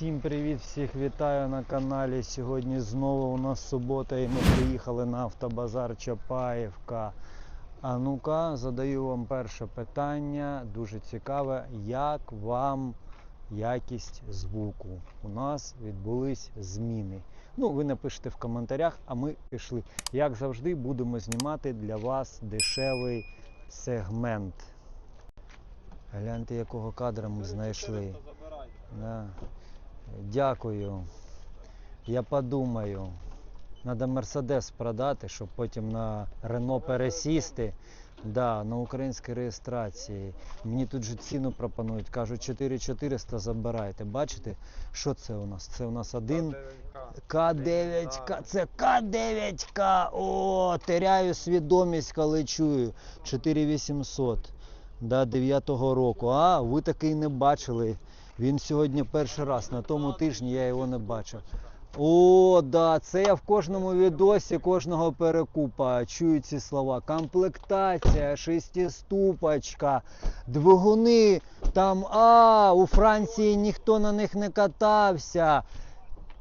Всім привіт, всіх вітаю на каналі. Сьогодні знову у нас субота і ми приїхали на автобазар Чапаївка. А ну-ка, задаю вам перше питання, дуже цікаве, як вам якість звуку? У нас відбулись зміни. Ну, ви напишете в коментарях, а ми пішли. Як завжди, будемо знімати для вас дешевий сегмент. Гляньте, якого кадра ми знайшли. Да. Дякую. Я подумаю. Надо Мерседес продати, щоб потім на Рено пересісти. Да, на українській реєстрації. Мені тут же ціну пропонують. Кажуть, 4400 забирайте. Бачите, що це у нас? Це у нас один К9К. Це К9К. О, теряю свідомість, коли чую. 4800. Да, 9-го року. А, ви такий не бачили. Він сьогодні перший раз. На тому тижні я його не бачив. О, да, це я в кожному відосі кожного перекупа чую ці слова. Комплектація, шестиступочка, двигуни, там, а, у Франції ніхто на них не катався.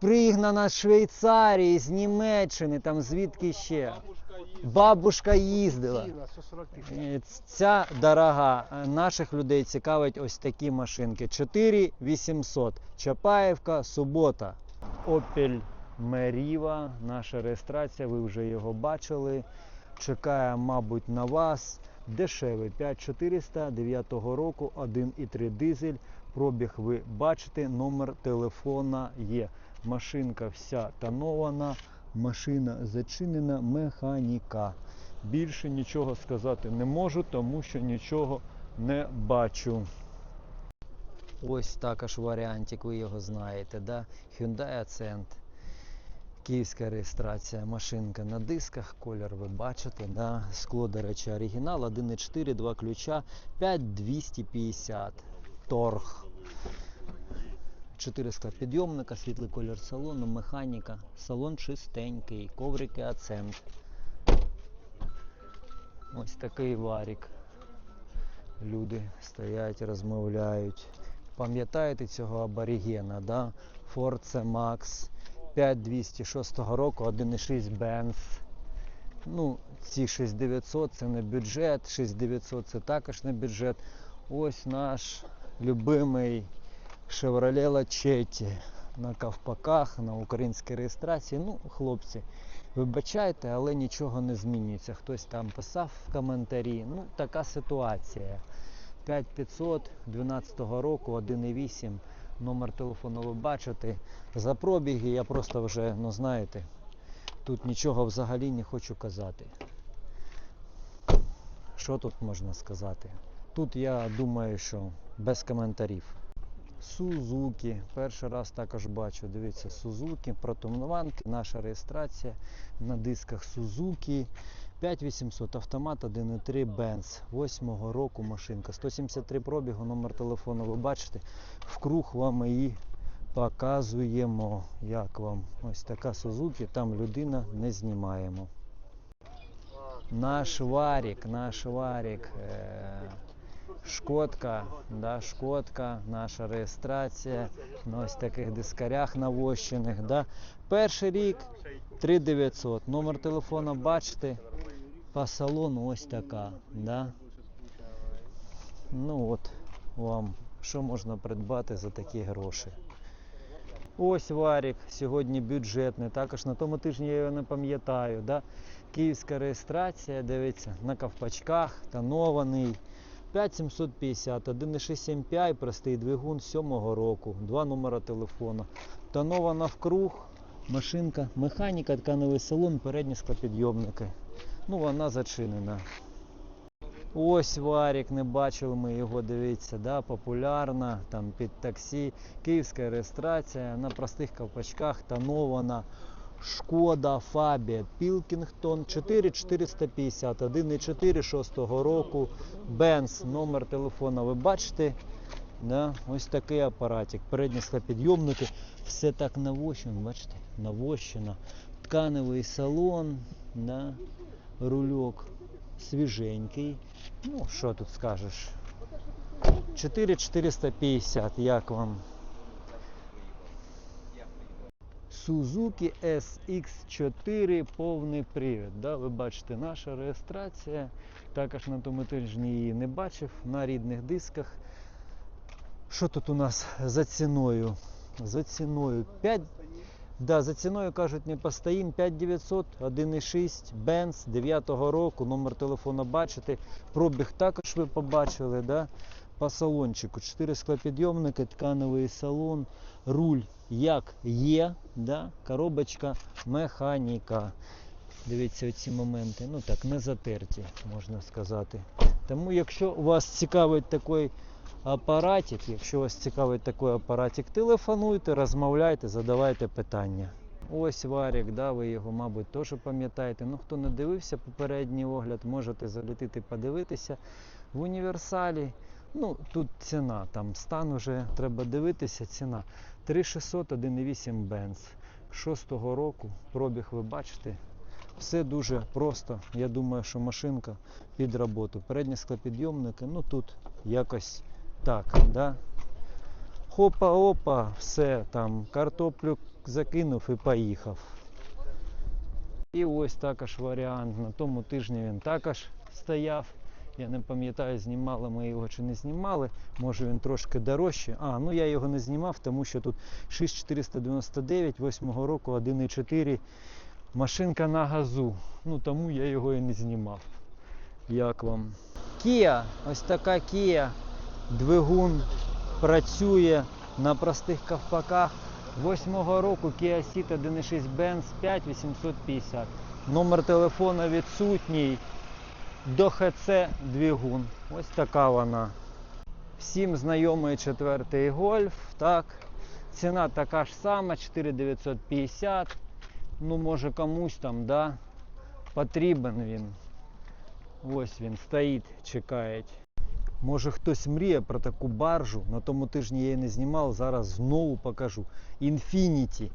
Пригнана з Швейцарії, з Німеччини, там звідки ще. Бабушка їздила. Ціла, 140 тисяч. Е, Ця дорога е, наших людей цікавить ось такі машинки. 4800. Чапаєвка, субота. Opel Meriva, наша реєстрація, ви вже його бачили. Чекає, мабуть, на вас. Дешевий 5400 9 року, 1,3 дизель. Пробіг ви бачите, номер телефона є. Машинка вся тонована, машина зачинена, механіка. Більше нічого сказати не можу, тому що нічого не бачу. Ось також варіантик, ви його знаєте, да? Hyundai Accent. Київська реєстрація, машинка на дисках, колір ви бачите, да? скло, до речі, оригінал, 1.4, 2 ключа, 5250, торг. 4 підйомника, світлий колір салону, механіка, салон чистенький, коврики Accent. Ось такий варік. Люди стоять, розмовляють. Пам'ятаєте цього аборігена, да? Ford C-Max 5206 року, 1.6 Benz. Ну, ці 6900 це не бюджет, 6900 це також не бюджет. Ось наш любимий Chevrolet Lachetti на ковпаках, на українській реєстрації. Ну, хлопці, вибачайте, але нічого не змінюється. Хтось там писав в коментарі. Ну, така ситуація. 5500 12 року, 1,8. Номер телефону ви бачите. За пробіги я просто вже, ну знаєте, тут нічого взагалі не хочу казати. Що тут можна сказати? Тут я думаю, що без коментарів. Сузуки. Перший раз також бачу. Дивіться, Сузуки, протумнованки, наша реєстрація на дисках Сузуки. 5800 автомат 1.3 Benz 8 року машинка. 173 пробігу, номер телефону ви бачите. Вкруг вам її показуємо. Як вам ось така Сузуки, там людина не знімаємо. Наш варік, наш варік. Е- Шкодка, да, шкодка, наша реєстрація ось таких дискарях навощених. Да. Перший рік 3900. Номер телефона бачите. По салону ось така. Да. Ну от вам, що можна придбати за такі гроші. Ось варік, сьогодні бюджетний. Також на тому тижні я його не пам'ятаю. Да? Київська реєстрація, дивіться, на ковпачках, тонований. 5750, 1.6 MPI, простий двигун 7-го року, два номера телефону. Тонована вкруг, машинка, механіка, тканевий салон, передні склопідйомники. Ну, вона зачинена. Ось варік, не бачили ми його, дивіться, да, популярна, там під таксі, київська реєстрація, на простих ковпачках, тонована. Шкода Фабія Пілкінгтон 4450, 1.4 6 року. Бенз, номер телефона ви бачите. Да? Ось такий апаратик. Передні склопідйомники. Все так навощено, бачите? Навощено. Тканевий салон, да? рульок свіженький. Ну, що тут скажеш? 4450, як вам? Suzuki SX4 повний привід. Да? Ви бачите, наша реєстрація. Також на тому тижні її не бачив на рідних дисках. Що тут у нас за ціною? За ціною 5. Да, за ціною кажуть, не постоїм 5900, 1,6, Benz 9-го року, номер телефона бачите. Пробіг також ви побачили, да? По салончику. 4 склопідйомники, тканевий салон, руль як є, да? коробочка механіка. Дивіться оці моменти, ну так, не затерті, можна сказати. Тому якщо вас цікавить такий апаратик, якщо вас цікавить такий апаратик, телефонуйте, розмовляйте, задавайте питання. Ось варік, да, ви його, мабуть, теж пам'ятаєте. Ну, хто не дивився попередній огляд, можете залетіти подивитися. В універсалі, ну, тут ціна, там стан вже треба дивитися, ціна. 3600, 1,8 Benz. 6-го року пробіг ви бачите. Все дуже просто. Я думаю, що машинка під роботу. Передні склопідйомники, ну тут якось так, да? Хопа-опа, все там, картоплю закинув і поїхав. І ось також варіант. На тому тижні він також стояв. Я не пам'ятаю, знімали ми його чи не знімали. Може він трошки дорожче. А, ну я його не знімав, тому що тут 6499 8 року 1,4 машинка на газу. Ну тому я його і не знімав. Як вам? Kia, ось така Kia. Двигун працює на простих ковпаках. 8-го року Kia Ceed 1.6 Benz 5850. Номер телефона відсутній. До ХЦ двигун. Ось така вона. Всім знайомий четвертий гольф. Так. Ціна така ж сама, 4950. Ну, може комусь там, да, потрібен він. Ось він стоїть, чекає. Може хтось мріє про таку баржу. На тому тижні я її не знімав, зараз знову покажу. Infinity.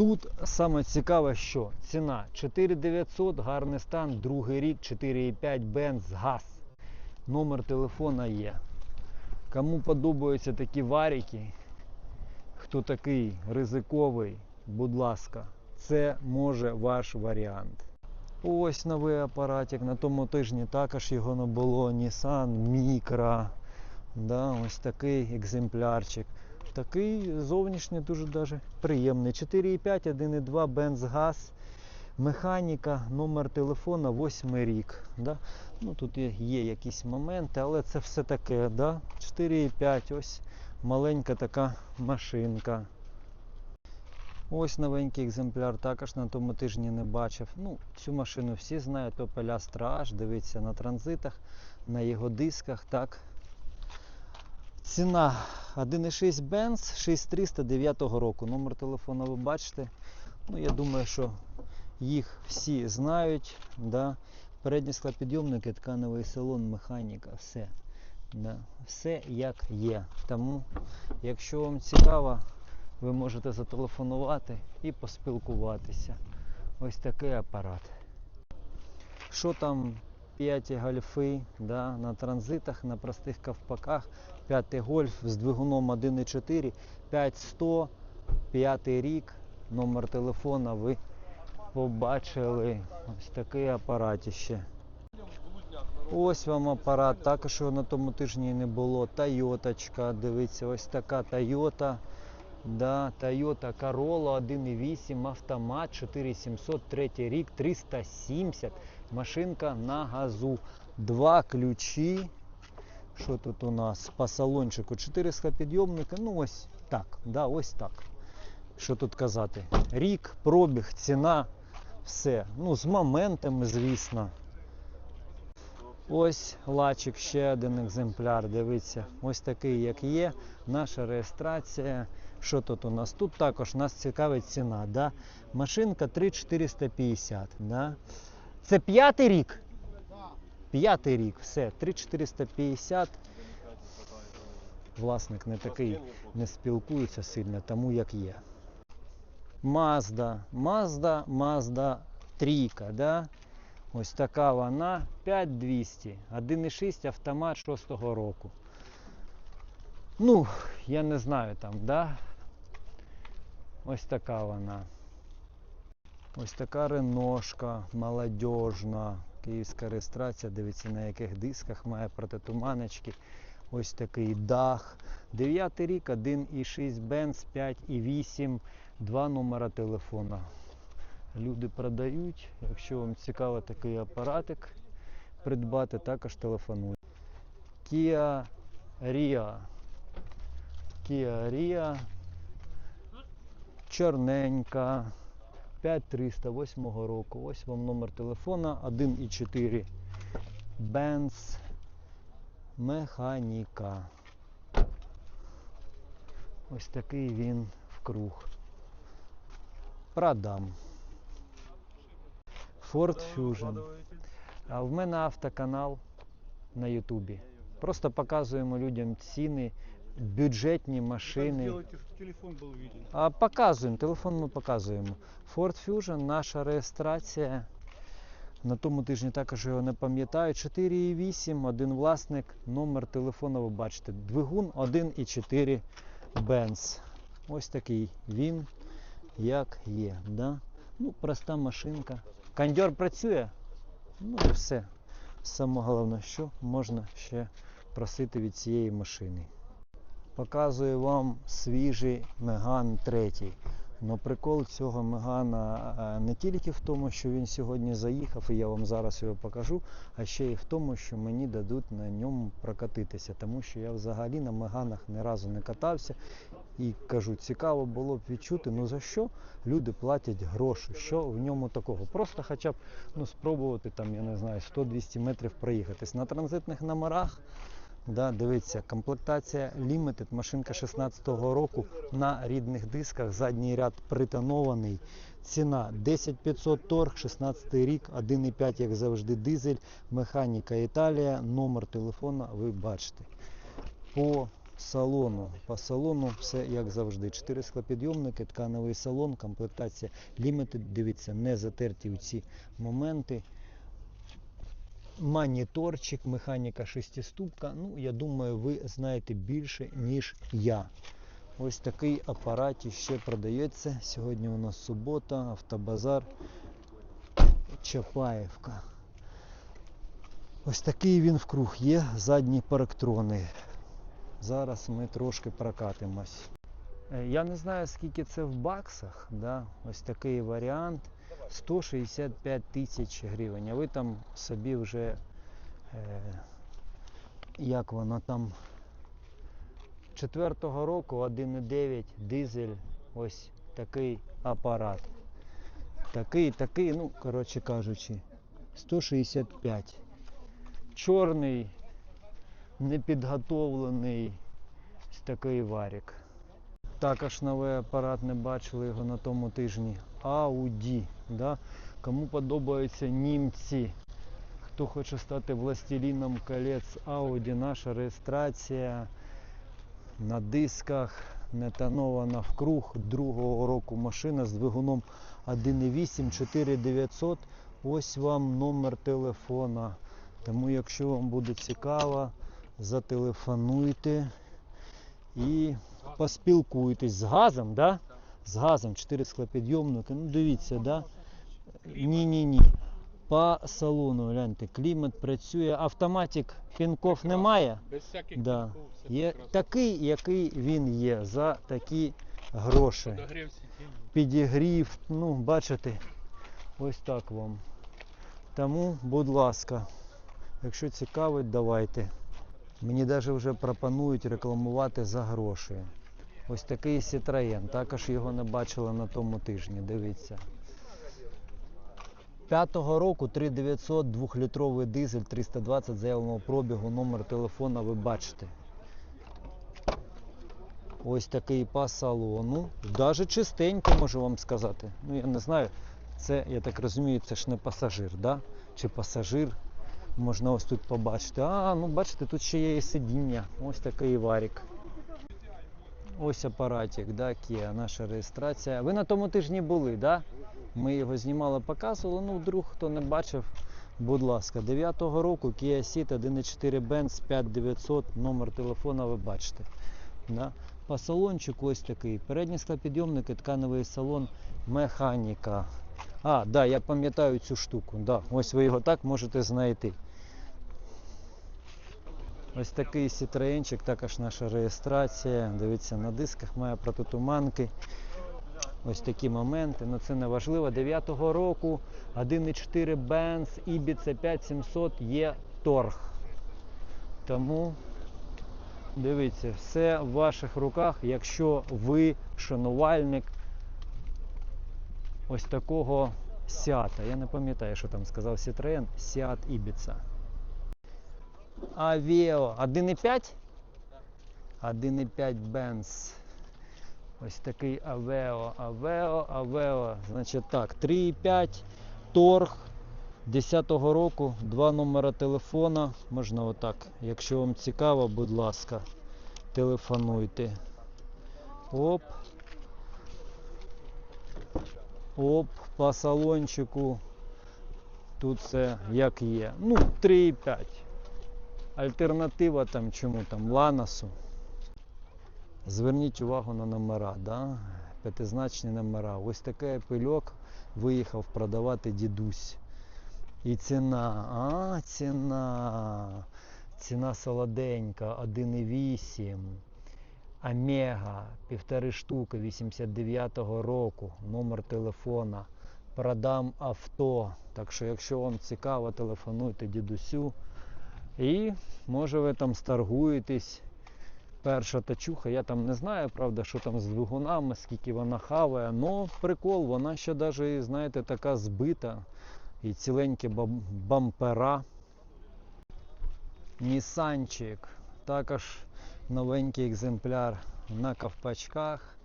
Тут саме цікаве, що ціна 4900, гарний стан, другий рік, 4,5 Benz, газ. Номер телефона є. Кому подобаються такі варіки, хто такий ризиковий, будь ласка, це може ваш варіант. Ось новий апаратик. На тому тижні також його не було. Nissan Micra. Да, ось такий екземплярчик. Такий зовнішній дуже даже приємний. 4,5, 1,2 бензгаз. Механіка, номер телефона, 8 рік. Да? Ну, тут є, якісь моменти, але це все таке. Да? 4,5, ось маленька така машинка. Ось новенький екземпляр, також на тому тижні не бачив. Ну, Цю машину всі знають, Opel Astra H, дивіться на транзитах, на його дисках. так. Ціна 1,6 Benz 6309 року. Номер телефону ви бачите. Ну, Я думаю, що їх всі знають. Да. Передні склопідйомники, тканевий салон, механіка, все. Да. Все як є. Тому, якщо вам цікаво, ви можете зателефонувати і поспілкуватися. Ось такий апарат. Що там 5 гольфи да, на транзитах, на простих ковпаках, 5 гольф з двигуном 1.4, 5100, 5 рік, номер телефона ви побачили. Ось такий апарат ще. Ось вам апарат, також його на тому тижні не було. Тойоточка, дивіться, ось така Тойота. Да, Toyota Corolla 1.8 автомат 4700 третій рік 370 машинка на газу два ключі що тут у нас по салончику 4 схопідйомника ну ось так да, ось так що тут казати рік, пробіг, ціна все, ну з моментами звісно Ось лачик, ще один екземпляр, дивіться, ось такий, як є. Наша реєстрація. Що тут у нас? Тут також нас цікавить ціна. Да? Машинка 3450. Да? Це п'ятий рік? П'ятий рік, все, 3450. Власник не такий не спілкується сильно, тому як є. Mazda, Mazda, Mazda трійка, да? Ось така вона 5200, 1,6 автомат 6-го року. Ну, я не знаю там, да? Ось така вона. Ось така реношка, молодіжна, київська реєстрація. Дивіться на яких дисках має протитуманочки. Ось такий дах. 9 рік, 1,6 Benz, 5,8, два номера телефона. Люди продають. Якщо вам цікаво такий апаратик придбати, також телефонуйте. Kia Rio. Kia Rio. Чорненька. 5308 року. Ось вам номер телефона 1,4 Benz Механіка. Ось такий він вкруг. Продам. Ford Fusion. А в мене автоканал на Ютубі. Просто показуємо людям ціни, бюджетні машини. Телефон виден. А показуємо, телефон ми показуємо. Ford Fusion, наша реєстрація. На тому тижні також його не пам'ятаю. 4,8, один власник, номер телефону ви бачите. Двигун 1,4 Benz. Ось такий він, як є. Да? Ну, проста машинка. Кондьор працює. Ну і все. Саме головне, що можна ще просити від цієї машини. Показую вам свіжий Меган 3. Но прикол цього Мегана е, не тільки в тому, що він сьогодні заїхав, і я вам зараз його покажу, а ще й в тому, що мені дадуть на ньому прокатитися, тому що я взагалі на Меганах ні разу не катався. І кажу, цікаво було б відчути, ну за що люди платять гроші, що в ньому такого. Просто хоча б ну, спробувати там, я не знаю, 100-200 метрів проїхатись. На транзитних номерах Да, дивіться, комплектація Limited, машинка 16-го року на рідних дисках, задній ряд притонований. Ціна 10500 торг, 16 рік, 1,5, як завжди, дизель, механіка Італія, номер телефона ви бачите. По салону, по салону все як завжди. 4 склопідйомники, тканевий салон, комплектація Limited, дивіться, не затерті у ці моменти моніторчик, механіка шестиступка. Ну, я думаю, ви знаєте більше, ніж я. Ось такий апарат ще продається. Сьогодні у нас субота, автобазар Чапаєвка. Ось такий він вкруг є, задні парктрони. Зараз ми трошки прокатимось. Е, Я не знаю, скільки це в баксах. Да? Ось такий варіант. 165 тисяч гривень. А ви там собі вже, е, як воно там, четвертого року 1,9 дизель, ось такий апарат. Такий, такий, ну, коротше кажучи, 165. Чорний, непідготовлений, ось такий варік. Також новий апарат не бачили його на тому тижні. Audi. Да? Кому подобаються німці, хто хоче стати властеліном колець Audi, наша реєстрація на дисках, не тонована вкруг другого року машина з двигуном 1.8 4900. Ось вам номер телефона. Тому, якщо вам буде цікаво, зателефонуйте і поспілкуйтесь з газом, да? З газом 4 склопідйомники. Ну дивіться, да? Ні, ні. По салону, гляньте, клімат працює, автоматик пінков немає. Без всяких Да. пінков, все Є прекрасно. такий, який він є, за такі гроші. Подогрів. Підігрів, ну, бачите, ось так вам. Тому, будь ласка, якщо цікавить, давайте. Мені навіть вже пропонують рекламувати за гроші. Ось такий Citroën, також його не бачили на тому тижні, дивіться. П'ятого року 3900 2-літровий дизель 320 заявленого пробігу, номер телефона ви бачите. Ось такий по салону. Даже чистенько можу вам сказати. Ну я не знаю. Це, я так розумію, це ж не пасажир, да? Чи пасажир. Можна ось тут побачити. А, ну бачите, тут ще є і сидіння. Ось такий варік. Ось апаратик, да, Kia, наша реєстрація. Ви на тому тижні були, да? Ми його знімали, показували. Ну, вдруг хто не бачив, будь ласка, 9-го року Kia Ceed 1.4 Benz 5900, номер телефона ви бачите. Да? По салончику ось такий. Передні склопідйомники, тканевий салон, механіка. А, да, я пам'ятаю цю штуку. Да, ось ви його так можете знайти. Ось такий Citroenчик, також наша реєстрація. Дивіться, на дисках має протитуманки. Ось такі моменти, але це не важливо. 9-го року 1.4 Benz Ibiza 5700 є торг. Тому дивіться, все в ваших руках, якщо ви шанувальник ось такого Сіата. Я не пам'ятаю, що там сказав Citroen, Seat Ibiza. Авіо 1.5? 1.5 Benz. Ось такий Авео, Авео, Авео. Значить так, 3,5 торг 10-го року, два номера телефона. Можна отак. Якщо вам цікаво, будь ласка, телефонуйте. Оп. Оп, по салончику. Тут все як є. Ну, 3,5. Альтернатива там чому там Ланасу. Зверніть увагу на номера, да? п'ятизначні номера. Ось такий пильок виїхав продавати дідусь. І ціна, а, ціна. Ціна солоденька, 1,8. Омега, півтори штуки 89-го року, номер телефона. Продам авто. Так що, якщо вам цікаво, телефонуйте дідусю. І може ви там старгуєтесь. Перша тачуха, я там не знаю, правда, що там з двигунами, скільки вона хаває, але прикол, вона ще навіть, знаєте, така збита. І ціленькі бампера. Нісанчик. Також новенький екземпляр на ковпачках.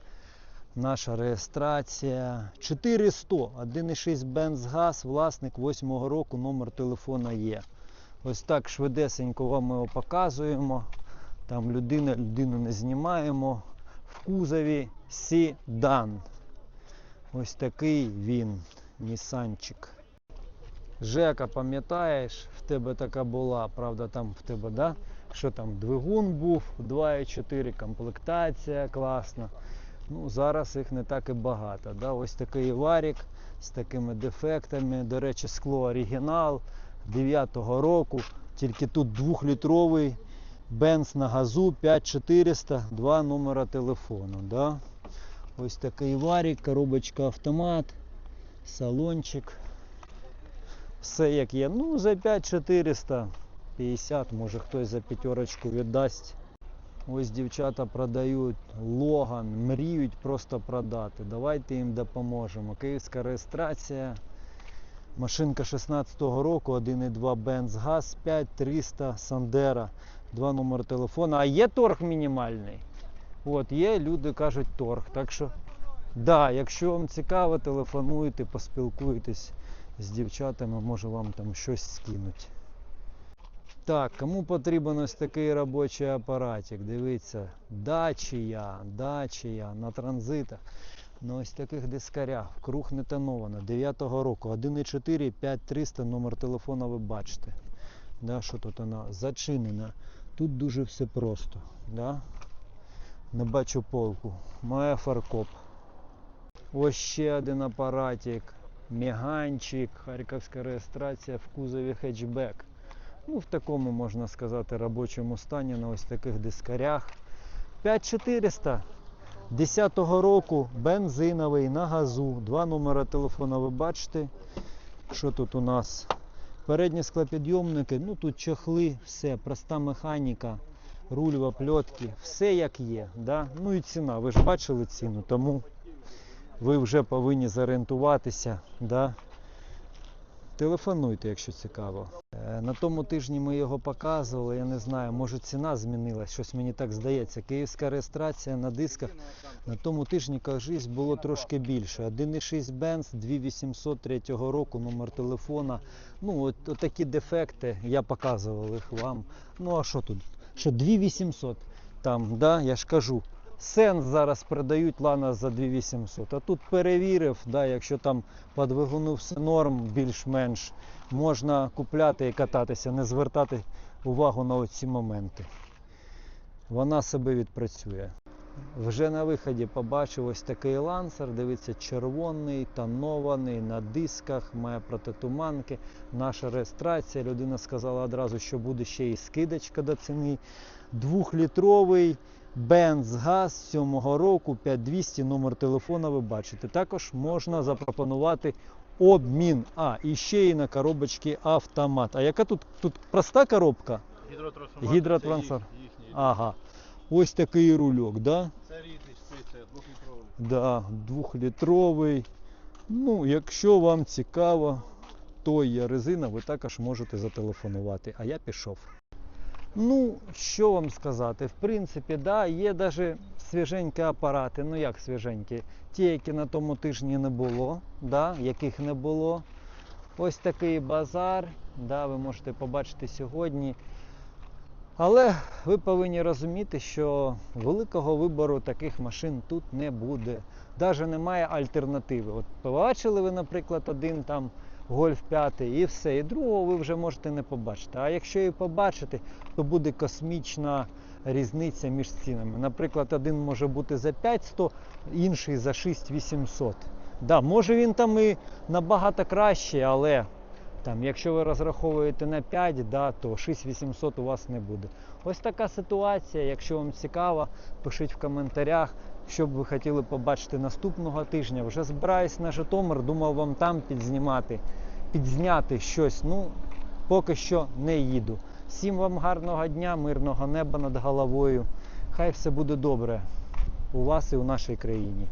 Наша реєстрація 400, 1,6 Benz газ, власник 8 року, номер телефона є. Ось так швидесенько вам його показуємо. Там людина, людину не знімаємо. В кузові Сідан. Ось такий він, Нісанчик. Жека, пам'ятаєш, в тебе така була, правда, там в тебе, да? Що там, двигун був 2,4, комплектація класна. Ну, зараз їх не так і багато. Да? Ось такий варік з такими дефектами. До речі, скло оригінал 9-го року. Тільки тут 2-літровий бенз на газу 5400, два номера телефону. Да? Ось такий варік, коробочка автомат, салончик. Все як є. Ну, за 5400, 50, може хтось за п'ятерочку віддасть. Ось дівчата продають Логан, мріють просто продати. Давайте їм допоможемо. Київська реєстрація. Машинка 16-го року, 1,2 Benz газ, 5300 Сандера, два номери телефона. А є торг мінімальний? От, є, люди кажуть торг. Так що, да, якщо вам цікаво, телефонуйте, поспілкуйтесь з дівчатами, може вам там щось скинуть. Так, кому потрібен ось такий робочий апаратик? Дивіться, дачія, дачія на транзитах. На ось таких дискарях. Круг не тоновано. 9-го року. 1,4, 5300, номер телефона ви бачите. Да, що тут вона зачинена. Тут дуже все просто. Да? Не бачу полку. Має фаркоп. Ось ще один апаратик. Меганчик, харківська реєстрація в кузові хетчбек. Ну, в такому, можна сказати, робочому стані на ось таких дискарях. 5400. 10-го року бензиновий на газу. Два номера телефона ви бачите. Що тут у нас? Передні склопідйомники, ну тут чохли, все, проста механіка, руль пльотки, все як є. Да? Ну і ціна, ви ж бачили ціну, тому ви вже повинні зорієнтуватися. Да? Телефонуйте, якщо цікаво. Е, На тому тижні ми його показували, я не знаю, може ціна змінилась, щось мені так здається. Київська реєстрація на дисках на тому тижні, кажись, було трошки більше. 1,6 Benz 2800 третього року, номер телефона. Ну, от, от такі дефекти, я показував їх вам. Ну а що тут? Що 2800 там, да, я ж кажу. Сенс зараз продають Лана за 2800. А тут перевірив, да, якщо там по двигуну все норм, більш-менш, можна купляти і кататися, не звертати увагу на оці моменти. Вона себе відпрацює. Вже на виході побачив ось такий лансер. Дивіться, червоний, тонований, на дисках, має протитуманки. Наша реєстрація. Людина сказала одразу, що буде ще і скидочка до ціни. Двохлітровий Benz газ 7-го року 5200 номер телефона ви бачите. Також можна запропонувати обмін. А, і ще і на коробочці автомат. А яка тут, тут проста коробка? Гідротрансформатор. Ага. Ось такий рульок, да? Це рідний шприц, двохлітровий. Да, двохлітровий. Ну, якщо вам цікаво, то є резина, ви також можете зателефонувати. А я пішов. Ну, що вам сказати? В принципі, да, є навіть свіженькі апарати. Ну як свіженькі? Ті, які на тому тижні не було, да, яких не було. Ось такий базар, да, ви можете побачити сьогодні. Але ви повинні розуміти, що великого вибору таких машин тут не буде. Навіть немає альтернативи. От побачили ви, наприклад, один там гольф 5 і все, і другого ви вже можете не побачити. А якщо і побачите, то буде космічна різниця між цінами. Наприклад, один може бути за 5100, інший за 6800. Да, може він там і набагато краще, але там, якщо ви розраховуєте на 5, да, то 6800 у вас не буде. Ось така ситуація. Якщо вам цікаво, пишіть в коментарях, що б ви хотіли побачити наступного тижня. Вже збираюсь на Житомир, думав вам там підзнімати, підзняти щось. Ну, поки що не їду. Всім вам гарного дня, мирного неба над головою. Хай все буде добре у вас і у нашій країні.